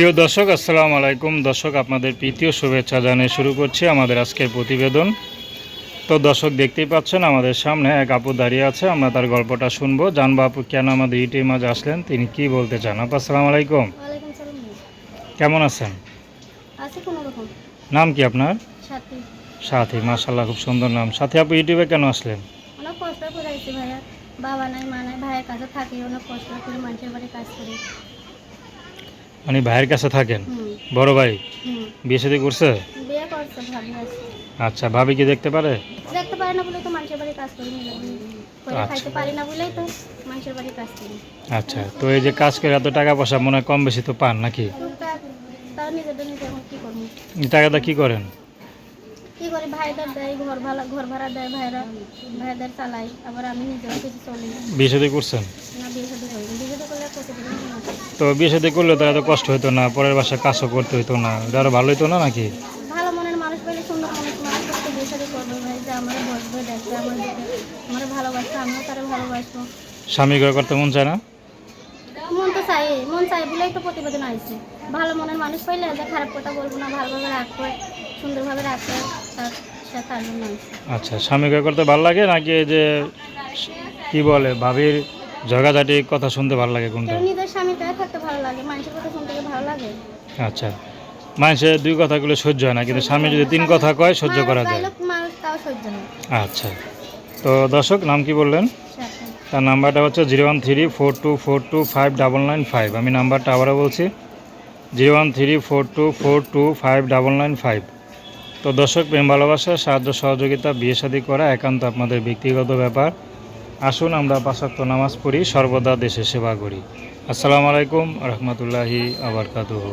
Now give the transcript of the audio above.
প্রিয় দর্শক আসসালামু আলাইকুম। দর্শক আপনাদের প্রীতীয় শুভেচ্ছা জানিয়ে শুরু করছি আমাদের আজকের প্রতিবেদন। তো দর্শক দেখতেই পাচ্ছেন আমাদের সামনে এক আপু দাঁড়িয়ে আছে। আমরা তার গল্পটা শুনব। জানব আপু কেন আমাদের ইউটিউব মাঝে আসলেন? তিনি কি বলতে চান? আপু আসসালাম আলাইকুম। কেমন আছেন? নাম কি আপনার? সাথী। মাশাল্লাহ খুব সুন্দর নাম। সাথী আপু ইউটিউবে কেন আসলেন? বাবা নাই মা নাই ভাইয়ের কাছে থাকি অনেক কষ্ট করে মানুষের বাড়ি কাজ করি। মানে ভাইয়ের কাছে থাকেন? বড় ভাই? বিয়ে শাদী করছে? বিয়ে করছে ভাবি আছে। আচ্ছা ভাবি কি দেখতে পারে? দেখতে পারি না বলে তো মানুষের বাড়ি কাজ করি আচ্ছা। খাইতে পারি না বলেই তো মানুষের বাড়ি কাজ করি। আচ্ছা তো এই যে কাজ করে এত টাকা পয়সা মনে হয় কম বেশি তো পান নাকি? টাকাটা কি করেন? কী করি ভাইদের দেয় ঘর ভাড়া ঘর ভাড়া দেয় ভাইরা ভাইদের চালাই। আবার আমি নিজেও কিছু চলি বিয়ে শাদী করছেন? না বিয়ে করি বিয়ে করলে না তো বিয়ে শাদী করলে তো এত কষ্ট হতো না পরের বাসায় কাজও করতে হতো না। এটা আরও ভালো হতো না নাকি? ভালো মনের মানুষ পেলে সুন্দর মানুষ মানুষ করতে বিয়ে সাথে করবে ভাই। যে আমার বসবে দেখবে আমার আমার ভালোবাসবে আমিও তারা ভালোবাসবো। স্বামী ঘর করতে মন চায় না? মন তো চাই মন চাই বলেই তো প্রতিবেদন আসছে ভালো মনের মানুষ পাইলে যে খারাপ কথা বলব না ভালোভাবে রাখবে সুন্দরভাবে রাখবে। আচ্ছা স্বামী ঘর করতে ভালো লাগে নাকি যে কি বলে ভাবির ঝগাঝাটি কথা শুনতে ভালো লাগে কোনটা? নিজের স্বামী পেয়ে থাকতে ভালো লাগে মানুষের কথা শুনতে ভালো লাগে? আচ্ছা মানুষের দুই কথাগুলো সহ্য হয় না কিন্তু স্বামী যদি তিন কথা কয় সহ্য করা যায়। আচ্ছা তো দর্শক নাম কি বললেন? তার নাম্বারটা হচ্ছে zero one three four two four two five double nine five. আমি নাম্বারটা আবারও বলছি zero one three four two four two five double nine five. তো দর্শক, প্রেম, ভালোবাসা, সাহায্য, সহযোগিতা, বিয়ে শাদী করা একান্ত আপনাদের ব্যক্তিগত ব্যাপার। আসুন আমরা পাশাক্ত নামাজ পড়ি, সর্বদা দেশে সেবা করি। আসসালামু আলাইকুম, রহমতুল্লাহি, আবরকাতুহ।